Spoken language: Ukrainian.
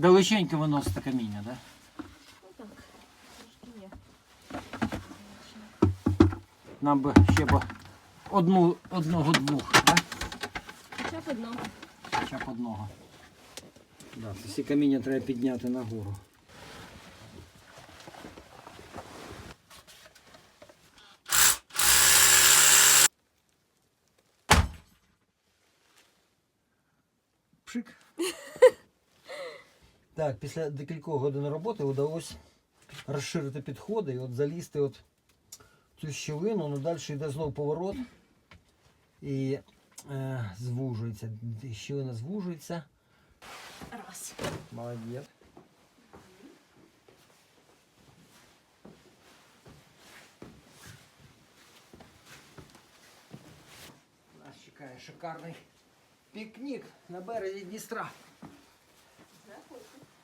Далеченько виносите каміння, так? Ну так, трошки є. Нам би ще б одну, одного-двох, так? Хоча б одного. Хоча б одного. Да, це всі каміння треба підняти нагору. Пшик. Так, після декількох годин роботи вдалося розширити підходи і от залізти от в цю щілину, ну далі йде знов поворот і е, звужується. Щілина звужується. Раз. Молодец. Нас чекає шикарний пікнік на березі Дністра. Thank you.